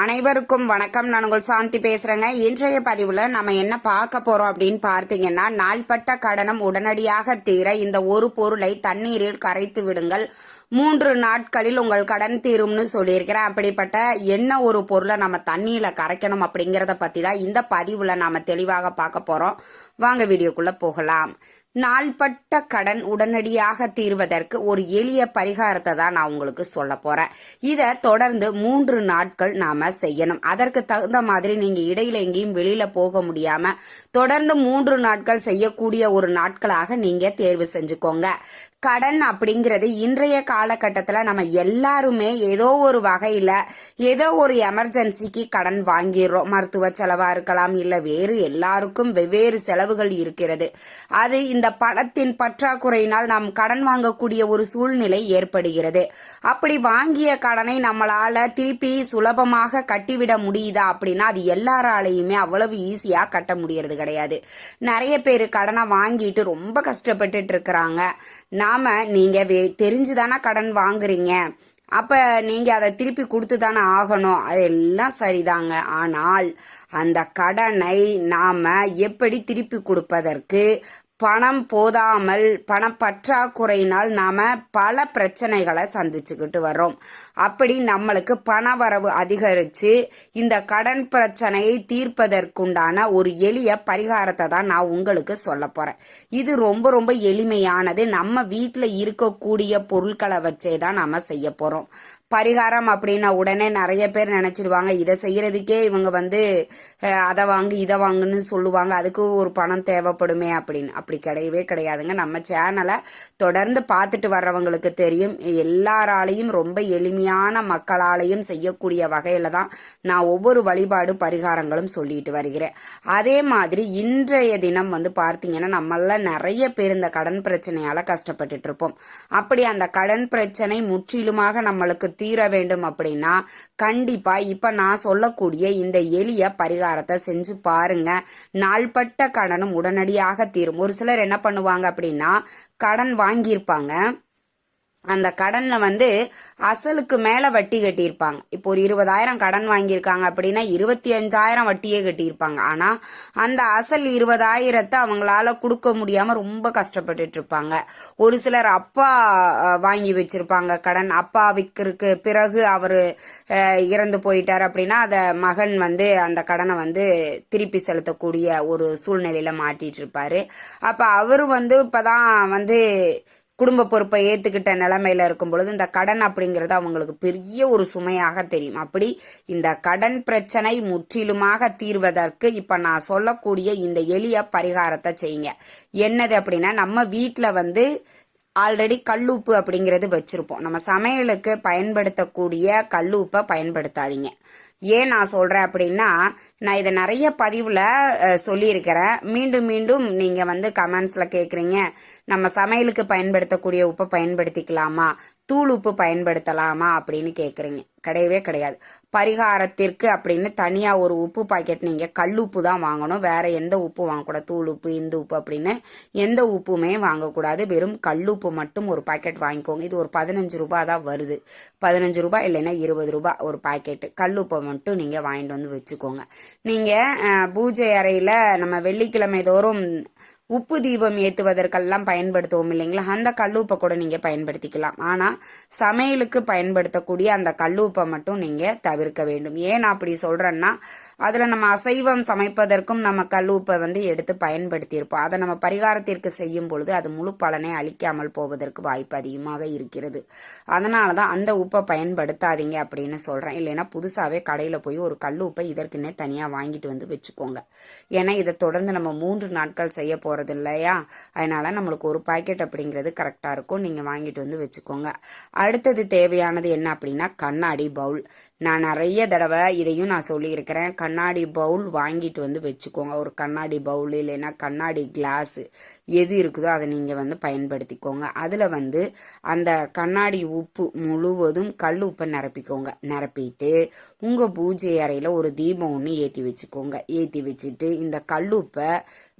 அனைவருக்கும் வணக்கம். நான் உங்கள் சாந்தி பேசுறேங்க. இன்றைய பதிவுல நம்ம என்ன பார்க்க போறோம் அப்படின்னு பார்த்தீங்கன்னா நாள்பட்ட கடனம் உடனடியாக தீர இந்த ஒரு பொருளை தண்ணீரில் கரைத்து விடுங்கள். மூன்று நாட்களில் உங்கள் கடன் தீரும்னு சொல்லியிருக்கிறேன். அப்படிப்பட்ட என்ன ஒரு பொருளை நம்ம தண்ணியில் கரைக்கணும் அப்படிங்கிறத பற்றி தான் இந்த பதிவில் நாம் தெளிவாக பார்க்க போகிறோம் வாங்க வீடியோக்குள்ளே போகலாம். நாள்பட்ட கடன் உடனடியாக தீர்வதற்கு ஒரு எளிய பரிகாரத்தை தான் நான் உங்களுக்கு சொல்ல போகிறேன் இதை தொடர்ந்து மூன்று நாட்கள் நாம் செய்யணும். அதற்கு தகுந்த மாதிரி நீங்கள் இடையில எங்கேயும் வெளியில் போக முடியாமல் தொடர்ந்து மூன்று நாட்கள் செய்யக்கூடிய ஒரு நாட்களாக நீங்கள் தேர்வு செஞ்சுக்கோங்க. கடன் அப்படிங்கிறது இன்றைய காலகட்டத்தில் நம்ம எல்லாருமே ஏதோ ஒரு வகையில் ஏதோ ஒரு எமர்ஜென்சிக்கு கடன் வாங்கிடுறோம். மருத்துவ செலவாக இருக்கலாம் இல்லை வேறு எல்லாருக்கும் வெவ்வேறு செலவுகள் இருக்கிறது. அது இந்த பணத்தின் பற்றாக்குறையினால் நாம் கடன் வாங்கக்கூடிய ஒரு சூழ்நிலை ஏற்படுகிறது. அப்படி வாங்கிய கடனை நம்மளால் திருப்பி சுலபமாக கட்டிவிட முடியுதா அப்படின்னா அது எல்லாராலையுமே அவ்வளவு ஈஸியாக கட்ட முடியறது கிடையாது. நிறைய பேர் கடனை வாங்கிட்டு ரொம்ப கஷ்டப்பட்டுட்டு இருக்கிறாங்க. நாம நீங்க வே- தெரிஞ்சுதானே கடன் வாங்குறீங்க. அப்ப நீங்க அதை திருப்பி கொடுத்து தானே ஆகணும். அதெல்லாம் சரிதாங்க. ஆனால் அந்த கடனை நாம எப்படி திருப்பி கொடுப்பதற்கு பணம் போதாமல் பணப்பற்றாக்குறையினால் நாம் பல பிரச்சனைகளை சந்திச்சுக்கிட்டு வர்றோம். அப்படி நம்மளுக்கு பண வரவு அதிகரித்து இந்த கடன் பிரச்சனையை தீர்ப்பதற்குண்டான ஒரு எளிய பரிகாரத்தை தான் நான் உங்களுக்கு சொல்ல போகிறேன் இது ரொம்ப ரொம்ப எளிமையானது. நம்ம வீட்டில் இருக்கக்கூடிய பொருட்களை வச்சே தான் நாம் செய்ய போகிறோம் பரிகாரம் அப்படின்னா உடனே நிறைய பேர் நினச்சிடுவாங்க இதை செய்கிறதுக்கே இவங்க வந்து அதை வாங்கு இதை வாங்குன்னு சொல்லுவாங்க. அதுக்கு ஒரு பணம் தேவைப்படுமே அப்படின்னு. அப்படி கிடையவே கிடையாதுங்க. நம்ம சேனலை தொடர்ந்து பார்த்துட்டு வர்றவங்களுக்கு தெரியும். எல்லாராலையும் ரொம்ப எளிமையான மக்களாலையும் செய்யக்கூடிய வகையில் தான் நான் ஒவ்வொரு வழிபாடு பரிகாரங்களும் சொல்லிட்டு வருகிறேன். அதே மாதிரி இன்றைய தினம் வந்து பார்த்தீங்கன்னா நம்மள நிறைய பேர் இந்த கடன் பிரச்சனையால் கஷ்டப்பட்டுட்டு இருப்போம். அப்படி அந்த கடன் பிரச்சனை முற்றிலுமாக நம்மளுக்கு தீர வேண்டும் அப்படின்னா கண்டிப்பா இப்ப நான் சொல்லக்கூடிய இந்த எளிய பரிகாரத்தை செஞ்சு பாருங்க. நாள்பட்ட கடனும் உடனடியாக தீரும். ஒரு சிலர் என்ன பண்ணுவாங்க அப்படின்னா கடன் வாங்கியிருப்பாங்க. அந்த கடன்ல வந்து அசலுக்கு மேல வட்டி கட்டியிருப்பாங்க. இப்போ ஒரு இருபதாயிரம் கடன் வாங்கியிருக்காங்க அப்படின்னா இருபத்தி அஞ்சாயிரம் வட்டியே கட்டியிருப்பாங்க. ஆனா அந்த அசல் இருபதாயிரத்தை அவங்களால கொடுக்க முடியாம ரொம்ப கஷ்டப்பட்டுட்டு இருப்பாங்க ஒரு சிலர் அப்பா வாங்கி வச்சிருப்பாங்க கடன். அப்பா விற்கிறதுக்கு பிறகு அவர் இறந்து போயிட்டார் அப்படின்னா அதை மகன் வந்து அந்த கடனை வந்து திருப்பி செலுத்தக்கூடிய ஒரு சூழ்நிலையில மாட்டிட்டு இருப்பாரு அப்ப அவரு வந்து இப்பதான் வந்து குடும்ப பொறுப்பை ஏற்றுக்கிட்ட நிலமையில இருக்கும் பொழுது இந்த கடன் அப்படிங்கிறது அவங்களுக்கு பெரிய ஒரு சுமையாக தெரியும். அப்படி இந்த கடன் பிரச்சனை முற்றிலுமாக தீர்வதற்கு இப்ப நான் சொல்லக்கூடிய இந்த எளிய பரிகாரத்தை செய்யுங்க. என்னது அப்படின்னா நம்ம வீட்டில் வந்து ஆல்ரெடி கல்லுப்பு அப்படிங்கிறது வச்சிருப்போம். நம்ம சமையலுக்கு பயன்படுத்தக்கூடிய கல்லுப்பை பயன்படுத்தாதீங்க. ஏன் நான் சொல்கிறேன் அப்படின்னா நான் இதை நிறைய பதிவில் சொல்லியிருக்கிறேன். மீண்டும் மீண்டும் நீங்கள் வந்து கமெண்ட்ஸில் கேட்குறீங்க நம்ம சமையலுக்கு பயன்படுத்தக்கூடிய உப்பை பயன்படுத்திக்கலாமா? தூள் உப்பு பயன்படுத்தலாமா? அப்படின்னு கேட்குறீங்க கிடையவே கிடையாது. பரிகாரத்திற்கு அப்படின்னு தனியாக ஒரு உப்பு பாக்கெட் நீங்கள் கல் உப்பு தான் வாங்கணும். வேற எந்த உப்பு வாங்கக்கூடாது? தூள் உப்பு இந்த உப்பு அப்படின்னு எந்த உப்புமே வாங்கக்கூடாது. வெறும் கல் உப்பு மட்டும் ஒரு பாக்கெட் வாங்கிக்கோங்க. இது ஒரு பதினஞ்சு ரூபா தான் வருது. பதினஞ்சு ரூபாய் இல்லைன்னா இருபது ரூபாய் ஒரு பாக்கெட்டு. கல் உப்பு மட்டும் நீங்கள் வாங்கிட்டு வந்து வச்சுக்கோங்க. நீங்கள் பூஜை அறையில் நம்ம வெள்ளிக்கிழமை தோறும் உப்பு தீபம் ஏற்றுவதற்கெல்லாம் பயன்படுத்துவோம் இல்லைங்களா? அந்த கல்லுப்பை கூட நீங்கள் பயன்படுத்திக்கலாம். ஆனால் சமையலுக்கு பயன்படுத்தக்கூடிய அந்த கல்லுப்பை மட்டும் நீங்கள் தவிர்க்க வேண்டும். ஏன் அப்படி சொல்கிறேன்னா அதில் நம்ம அசைவம் சமைப்பதற்கும் நம்ம கல்லுப்பை வந்து எடுத்து பயன்படுத்தியிருப்போம். அதை நம்ம பரிகாரத்திற்கு செய்யும் பொழுது அது முழு பலனை அளிக்காமல் போவதற்கு வாய்ப்பு அதிகமாக இருக்கிறது. அதனால தான் அந்த உப்பை பயன்படுத்தாதீங்க அப்படின்னு சொல்கிறேன் இல்லைன்னா புதுசாகவே கடையில் போய் ஒரு கல் உப்பை இதற்குன்னே தனியாக வாங்கிட்டு வந்து வச்சுக்கோங்க. ஏன்னா இதை தொடர்ந்து நம்ம மூன்று நாட்கள் செய்ய போகிறது இல்லையா? அதனால் நம்மளுக்கு ஒரு பாக்கெட் அப்படிங்கிறது கரெக்டாக இருக்கும். நீங்கள் வாங்கிட்டு வந்து வச்சுக்கோங்க. அடுத்தது தேவையானது என்ன அப்படின்னா கண்ணாடி பவுல் நான் நிறைய தடவை இதையும் நான் சொல்லியிருக்கிறேன். கண்ணாடி பவுல் வாங்கிட்டு வந்து வச்சுக்கோங்க. ஒரு கண்ணாடி பவுல் இல்லைன்னா கண்ணாடி கிளாஸு எது இருக்குதோ அதை நீங்கள் வந்து பயன்படுத்திக்கோங்க. அதில் வந்து அந்த கண்ணாடி உப்பு முழுவதும் கல் உப்பை நிரப்பிக்கோங்க. நிரப்பிட்டு உங்கள் பூஜை அறையில் ஒரு தீபம் ஒன்று ஏற்றி வச்சுக்கோங்க. ஏற்றி வச்சுட்டு இந்த கல் உப்பை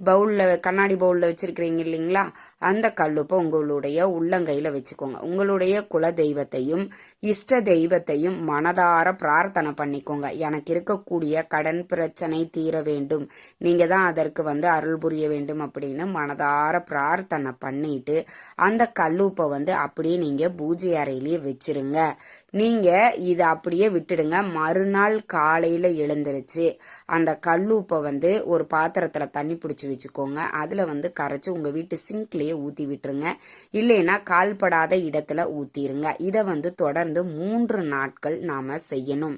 பவுலில் கண்ணாடி கண்ணாடி பவுலில் வச்சிருக்கிறீங்க இல்லைங்களா? அந்த கல்லுப்பை உங்களுடைய உள்ளங்கையில் வச்சுக்கோங்க. உங்களுடைய குல தெய்வத்தையும் இஷ்ட தெய்வத்தையும் மனதார பிரார்த்தனை பண்ணிக்கோங்க. எனக்கு இருக்கக்கூடிய கடன் பிரச்சனை தீர வேண்டும். நீங்கள் தான் அதற்கு வந்து அருள் புரிய வேண்டும் அப்படின்னு மனதார பிரார்த்தனை பண்ணிட்டு அந்த கல்லுப்பை வந்து அப்படியே நீங்கள் பூஜை அறையிலேயே வச்சிருங்க. நீங்கள் இதை அப்படியே விட்டுடுங்க. மறுநாள் காலையில் எழுந்திருச்சு அந்த கல்லுப்பை வந்து ஒரு பாத்திரத்தில் தண்ணி பிடிச்சி வச்சுக்கோங்க. அதில் வந்து கரைச்சி உங்கள் வீட்டு சிங்க்லேயே ஊற்றி விட்டுருங்க. இல்லைன்னா கால்படாத இடத்துல ஊற்றிடுங்க இதை வந்து தொடர்ந்து மூன்று நாட்கள் நாம் செய்யணும்.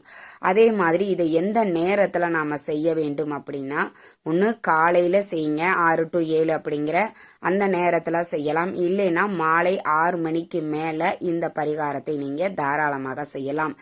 அதே மாதிரி இதை எந்த நேரத்தில் நாம் செய்ய வேண்டும் அப்படின்னா ஒன்று காலையில் செய்யுங்க ஆறு டு ஏழு அப்படிங்கிற அந்த நேரத்தில் செய்யலாம். இல்லைன்னா மாலை ஆறு மணிக்கு மேலே இந்த பரிகாரத்தை நீங்கள் தாராளமாக செய்யலாம்.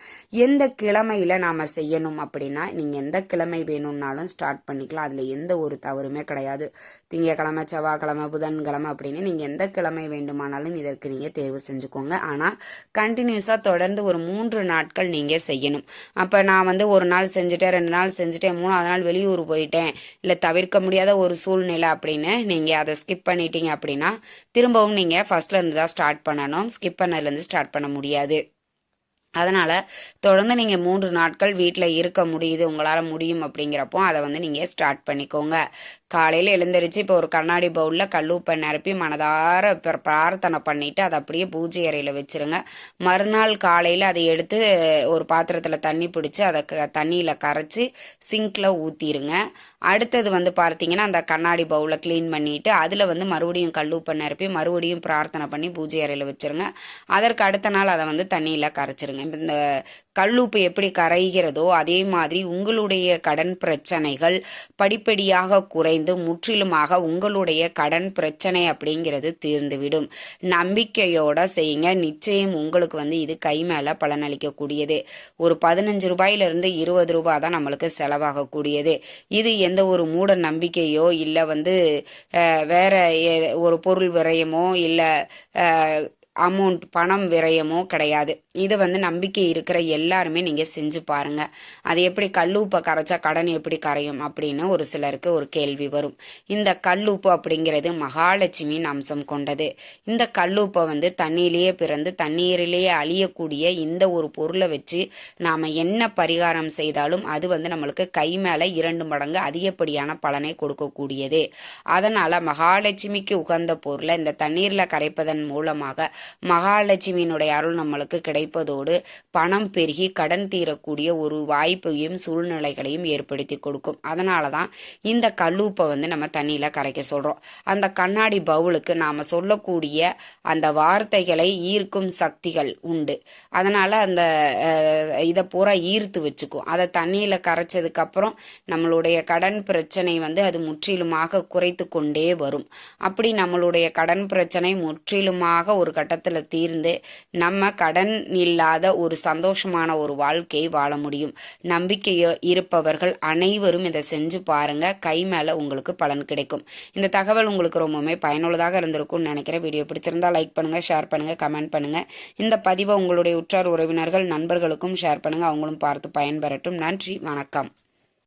எந்த கிழமையில நாம் செய்யணும் அப்படின்னா நீங்கள் எந்த கிழமை வேணும்னாலும் ஸ்டார்ட் பண்ணிக்கலாம். அதில் எந்த ஒரு தவறுமே கிடையாது. திங்க திங்கக்கிழமை செவ்வாய்க்கிழமை புதன்கிழமை அப்படின்னு நீங்கள் எந்த கிழமை வேண்டுமானாலும் இதற்கு நீங்கள் தேர்வு செஞ்சுக்கோங்க. ஆனால் கண்டினியூஸாக தொடர்ந்து ஒரு மூன்று நாட்கள் நீங்கள் செய்யணும். அப்போ நான் வந்து ஒரு நாள் செஞ்சுட்டேன் ரெண்டு நாள் செஞ்சுட்டேன் மூணாவது நாள் வெளியூர் போயிட்டேன் இல்லை தவிர்க்க முடியாத ஒரு சூழ்நிலை அப்படின்னு நீங்கள் அதை ஸ்கிப் பண்ணிட்டீங்க அப்படின்னா திரும்பவும் நீங்கள் ஃபஸ்ட்லேருந்து தான் ஸ்டார்ட் பண்ணணும். ஸ்கிப் பண்ணதுலேருந்து ஸ்டார்ட் பண்ண முடியாது. அதனால் தொடர்ந்து நீங்கள் மூன்று நாட்கள் வீட்டில் இருக்க முடியுது உங்களால் முடியும் அப்படிங்கிறப்போ அதை வந்து நீங்கள் ஸ்டார்ட் பண்ணிக்கோங்க. காலையில் எழுந்திரிச்சு இப்போ ஒரு கண்ணாடி பவுலில் கல்லூப்பை நிரப்பி மனதார பிரார்த்தனை பண்ணிவிட்டு அதை அப்படியே பூஜை அறையில் வச்சுருங்க. மறுநாள் காலையில் அதை எடுத்து ஒரு பாத்திரத்தில் தண்ணி பிடிச்சி அதை க தண்ணியில் கரைச்சி சிங்கில் ஊற்றிடுங்க அடுத்தது வந்து பார்த்தீங்கன்னா அந்த கண்ணாடி பவுலை க்ளீன் பண்ணிவிட்டு அதில் வந்து மறுபடியும் கல்லூப்பை நிரப்பி மறுபடியும் பிரார்த்தனை பண்ணி பூஜை அறையில் வச்சுருங்க. அதற்கு அடுத்த நாள் அதை வந்து தண்ணியில் கரைச்சிருங்க. இப்ப இந்த கல்லூப்பு எப்படி கரைகிறதோ அதே மாதிரி உங்களுடைய கடன் பிரச்சனைகள் படிப்படியாக குறை குறைந்து முற்றிலுமாக உங்களுடைய கடன் பிரச்சனை அப்படிங்கிறது தீர்ந்துவிடும். நம்பிக்கையோட செய்யுங்க. நிச்சயம் உங்களுக்கு வந்து இது கை மேல பலனளிக்கக்கூடியது. ஒரு பதினஞ்சு ரூபாயிலிருந்து இருபது ரூபாய் தான் நம்மளுக்கு செலவாகக்கூடியது. இது எந்த ஒரு மூட நம்பிக்கையோ இல்லை வந்து வேற ஏ- ஒரு பொருள் விரயமோ இல்லை அமௌண்ட் பணம் விரயமோ கிடையாது. இது வந்து நம்பிக்கை இருக்கிற எல்லாருமே நீங்கள் செஞ்சு பாருங்கள் அது எப்படி கல்லுப்பை கரைச்சா கடன் எப்படி கரையும் அப்படின்னு ஒரு சிலருக்கு ஒரு கேள்வி வரும். இந்த கல்லுப்பு அப்படிங்கிறது மகாலட்சுமியின் அம்சம் கொண்டது. இந்த கல்லுப்பை வந்து தண்ணியிலேயே பிறந்து தண்ணீரிலேயே அழியக்கூடிய இந்த ஒரு பொருளை வச்சு நாம் என்ன பரிகாரம் செய்தாலும் அது வந்து நம்மளுக்கு கை மேலே இரண்டு மடங்கு அதிகப்படியான பலனை கொடுக்கக்கூடியது. அதனால் மகாலட்சுமிக்கு உகந்த பொருளை இந்த தண்ணீரில் கரைப்பதன் மூலமாக மகாலட்சுமியினுடைய அருள் நம்மளுக்கு கிடைப்பதோடு பணம் பெருகி கடன் தீரக்கூடிய ஒரு வாய்ப்பையும் சூழ்நிலைகளையும் ஏற்படுத்தி கொடுக்கும். அதனால தான் இந்த கல்லூப்பை வந்து நம்ம தண்ணியில் கரைக்க சொல்கிறோம் அந்த கண்ணாடி பவுலுக்கு நாம் சொல்லக்கூடிய அந்த வார்த்தைகளை ஈர்க்கும் சக்திகள் உண்டு. அதனால் அந்த இதை பூரா ஈர்த்து வச்சுக்கும். அதை தண்ணியில் கரைச்சதுக்கப்புறம் நம்மளுடைய கடன் பிரச்சனை வந்து அது முற்றிலுமாக குறைத்து கொண்டே வரும். அப்படி நம்மளுடைய கடன் பிரச்சனை முற்றிலுமாக ஒரு கட்டத்தில் தீர்ந்து நம்ம கடன் இல்லாத ஒரு சந்தோஷமான ஒரு வாழ்க்கையை வாழ முடியும். நம்பிக்கையோ இருப்பவர்கள் அனைவரும் இதை செஞ்சு பாருங்க. கை மேலே உங்களுக்கு பலன் கிடைக்கும். இந்த தகவல் உங்களுக்கு ரொம்பவுமே பயனுள்ளதாக இருந்திருக்கும்னு நினைக்கிறேன். வீடியோ பிடிச்சிருந்தா லைக் பண்ணுங்க ஷேர் பண்ணுங்க கமெண்ட் பண்ணுங்க. இந்த பதிவை உங்களுடைய உற்றார் உறவினர்கள் நண்பர்களுக்கும் ஷேர் பண்ணுங்க. அவங்களும் பார்த்து பயன்பெறட்டும். நன்றி வணக்கம்.